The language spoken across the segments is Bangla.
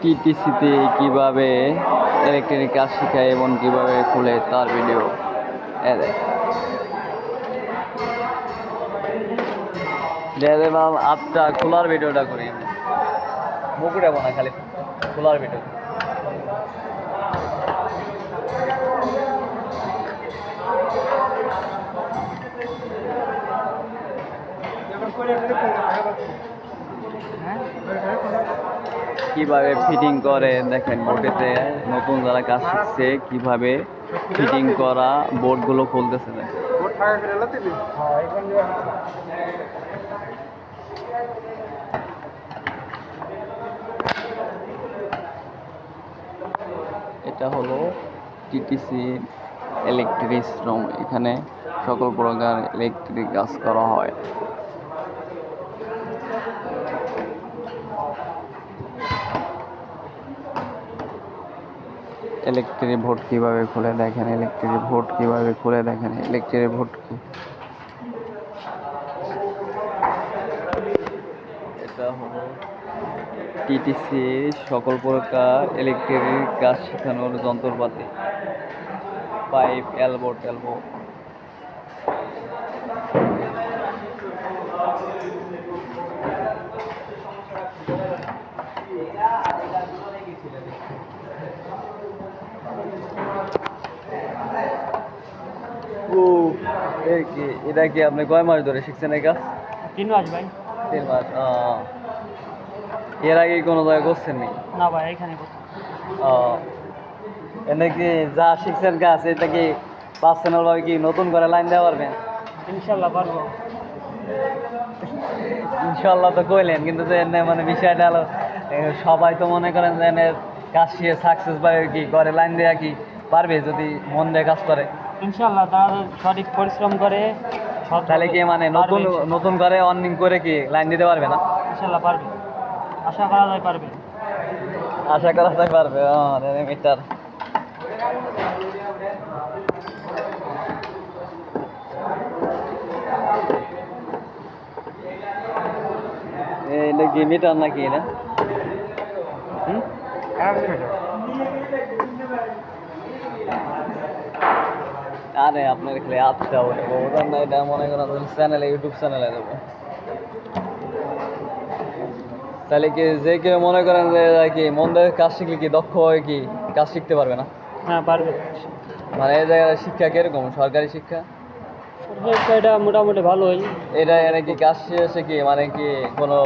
টিটিসিতে কীভাবে ইলেকট্রনিক কাজ শেখায় এবং কীভাবে খুলে তার ভিডিও এ দেখ। দে দে আপটা খোলার ভিডিওটা করি মুকুটে বানা খালি। খোলার ভিডিও কীভাবে ফিটিং করে? দেখেন বোর্ডেতে নতুন যারা কাজ শিখছে, কীভাবে ফিটিং করা বোর্ডগুলো খুলতেছে এটা হলো টিটিসি ইলেকট্রিক শ্রম এখানে সকল প্রকার ইলেকট্রিক কাজ করা হয়। ইলেকট্রিক ভোট কীভাবে খুলে দেখেন? ইলেকট্রিক ভোট কীভাবে খুলে দেখেন? ইলেকট্রিক ভোট এটা হলো টিটিসি সকল প্রকার ইলেকট্রিক কাজ শেখানোর যন্ত্রপাতি। পাইপ এলবো টেলবো এই কি এটা কি আপনি কয় মাস ধরে শিখছেন এই কাজ? তিন মাস ভাই। তিন মাস এর আগে কোনো জায়গায় করছেন নি? না ভাই এখানে আহ। এনে কি যা শিখছেন কাজ এটা কি পার্সোনাল ভাবে কি নতুন করে লাইন দেওয়া পারবেন? ইনশাল্লাহ পারব। ইনশাল্লাহ তো কইলেন কিন্তু যে এনে মানে বিষয়টা হলো সবাই তো মনে করেন যে এনে কাজ শিখে সাকসেস পাবে কি করে লাইন দেওয়া কি পারবে যদি মন দিয়ে কাজ করে? ইনশাল্লাহ তারা সঠিক পরিশ্রম করে তাহলে কি মানে নতুন নতুন করে অর্নিং করে কি লাইন দিতে পারবে না? ইনশাল্লাহ পারবে। আশা করা যায় পারবে। আশা করা যায় পারবে মিটার এটা কি মিটার নাকি এটা? হুম? আরে আপনার খালি আচ্ছা ওটা ওটার না এটা মনে করেন চ্যানেলে ইউটিউব চ্যানেলে দেবো। তাহলে কি যে কেউ মনে করেন যে কি মন দিয়ে কাজ শিখলে কি দক্ষ হয়ে কি? কাজ শিখতে পারবে না? হ্যাঁ পারবে। মানে এই জায়গায় শিক্ষা কীরকম? সরকারি শিক্ষা? এটা মোটামুটি ভালোই এটা কি কাজ শেষে কি মানে কি কোনো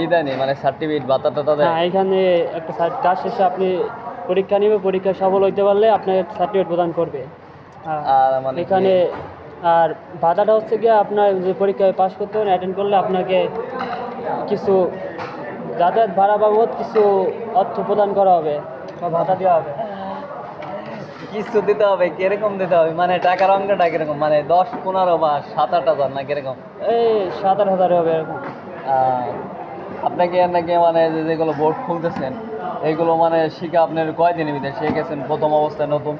ই দেয়নি মানে সার্টিফিকেট বাতা টাতা দেয়? হ্যাঁ এখানে একটা কাজ শেষে আপনি পরীক্ষা নেবে পরীক্ষায় সফল হইতে পারলে আপনাকে সার্টিফিকেট প্রদান করবে। মানে এখানে আর ভাতাটা হচ্ছে গিয়ে আপনার যে পরীক্ষায় পাশ করতে হবে অ্যাটেন্ড করলে আপনাকে কিছু যাতায়াত ভাড়া বাবদ কিছু অর্থ প্রদান করা হবে বা ভাতা দেওয়া হবে। কিছু দিতে হবে কীরকম দিতে হবে? মানে টাকার অঙ্কটা কীরকম? মানে দশ পনেরো বা সাত আট হাজার না কীরকম? এই সাত আট হাজার হবে এরকম। আপনাকে নাকি মানে যে যেগুলো বোর্ড খুলতেছেন এইগুলো মানে শিখে আপনার কয়দিনের ভিতরে শিখেছেন? প্রথম অবস্থায় নতুন?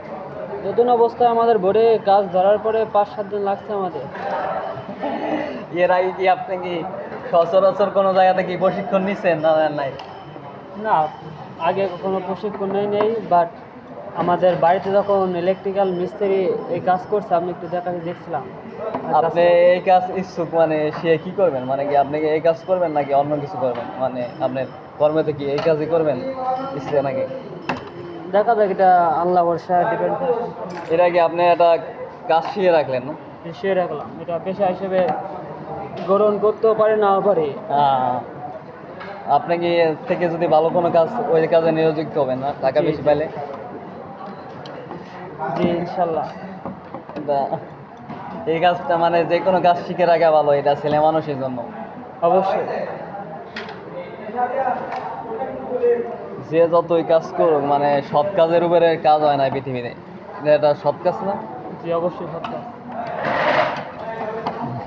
নতুন অবস্থায় আমাদের বোর্ডে কাজ ধরার পরে পাঁচ সাত দিন লাগছে আমাদের। এর আগে কি আপনি কি সচরাচর কোনো জায়গাতে কি প্রশিক্ষণ নিচ্ছেন না না, নাই? না আগে কখনো প্রশিক্ষণ নেই নেই বাট আমাদের বাড়িতে যখন ইলেকট্রিক্যাল মিস্ত্রি এই কাজ করছে আমি একটু দেখা দেখছিলাম। আপনি এই কাজ ইচ্ছুক মানে সে কি করবেন? মানে কি আপনি কি এই কাজ করবেন নাকি অন্য কিছু করবেন? মানে আপনার কর্মেতে কি এই কাজই করবেন? ইচ্ছে নাকি? দেখা যাক এটা আল্লাহ বর্ষা ডিপেন্ড এটা কি আপনি একটা কাজ শিখে রাখলেন না? শিয়ে রাখলাম। এটা পেশা হিসেবে গ্রহণ করতেও পারে নাও পারে। আহ, আপনি কি এর থেকে যদি ভালো কোনো কাজ ওই কাজে নিয়োজিত হবেন না? টাকা বেশি। পাইলে? জি ইনশাল্লাহ। এই কাজটা মানে যে কোনো কাজ শিখে রাখা ভালো এটা ছেলে মানুষের জন্য। অবশ্যই। যে যতই কাজ করুক মানে সৎ কাজের উপরে কাজ হয় না পৃথিবীতে। এটা সৎ কাজ না? জি অবশ্যই সৎ কাজ।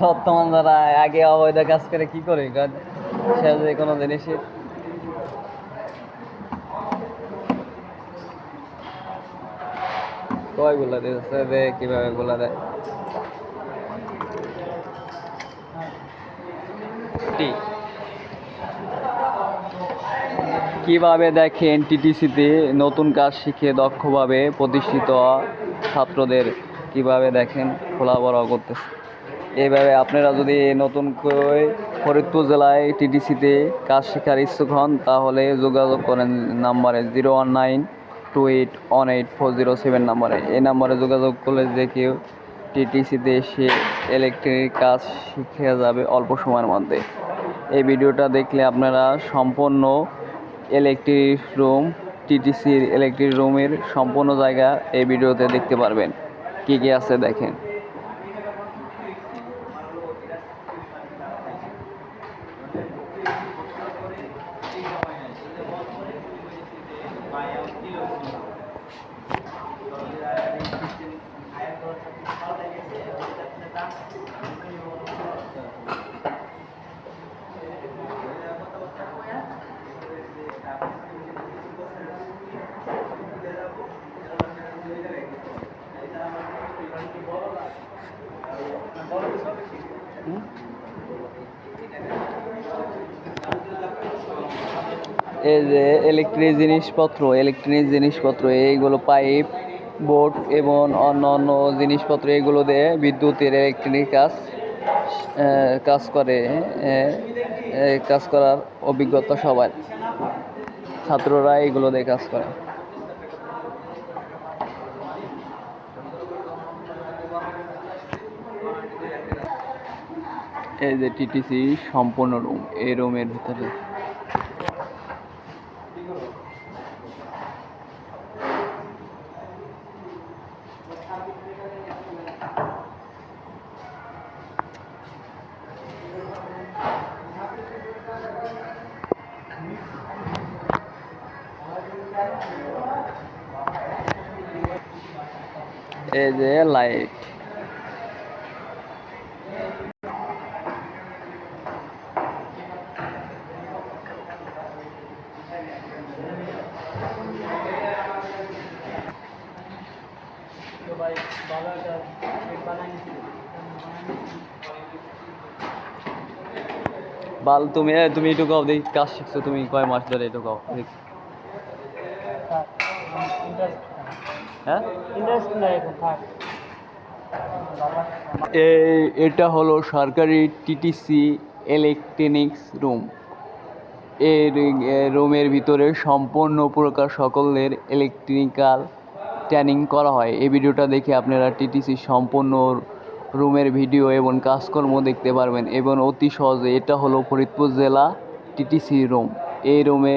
বর্তমান যারা আগে অবৈধ কাজ করে কি করে? সে যে কোনো জিনিসই। কয়গুলা দিতেছে যে কীভাবে গুলা দেয়? টি। কীভাবে দেখেন টিটিসিতে নতুন কাজ শিখে দক্ষভাবে প্রতিষ্ঠিত ছাত্রদের কীভাবে দেখেন খোলা বড় করতেছে। এইভাবে আপনারা যদি নতুন করে ফরিদপুর জেলায় টিটিসিতে কাজ শেখার ইচ্ছুক হন, তাহলে যোগাযোগ করেন নাম্বারে zero one nine two eight one eight four zero seven নাম্বারে। এই নাম্বারে যোগাযোগ করলে যে কেউ টিটিসিতে এসে ইলেকট্রিক কাজ শিখে যাবে অল্প সময়ের মধ্যে। এই ভিডিওটা দেখলে আপনারা সম্পূর্ণ ইলেকট্রিক রুম টিটিসির ইলেকট্রিক রুমের সম্পূর্ণ জায়গা এই ভিডিওতে দেখতে পারবেন। কী কী আছে দেখেন। এই যে ইলেকট্রিক জিনিসপত্র ইলেকট্রনিক জিনিসপত্র, এইগুলো পাইপ বোর্ড এবং অন্য অন্য জিনিসপত্র, এগুলো দিয়ে বিদ্যুতের ইলেকট্রিক কাজ কাজ করে কাজ করার অভিজ্ঞতা সবার। ছাত্ররা এগুলো দিয়ে কাজ করে। এই যে টিটিসি সম্পূর্ণ রুম এই রুমের ভিতরে। এই যে লাইট তো ভাই ভালো একটা কেক বানাই নিচ্ছি বাল, তুমি তুমি একটু কাও দেখি, কাজ শিখছো তুমি কয় মাস ধরে একটু কাও, দেখি। হ্যাঁ? এটা হলো সরকারি টিটিসি ইলেকট্রনিক্স রুম এই রুমের ভিতরে সম্পূর্ণ প্রকার সকলের ইলেকট্রিক্যাল ট্রেনিং করা হয়। এই ভিডিওটা দেখে আপনারা টিটিসি সম্পূর্ণ রুমের ভিডিও এবং কাজকর্ম দেখতে পারবেন এবং অতি সহজে এটা হলো ফরিদপুর জেলা টিটিসি রুম এই রুমে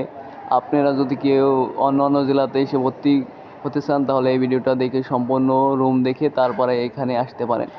আপনারা যদি কেউ অন্য অন্য জেলাতে এসে ভর্তি হতে চান, তাহলে এই ভিডিওটা দেখে সম্পূর্ণ রুম দেখে তারপরে এখানে আসতে পারেন।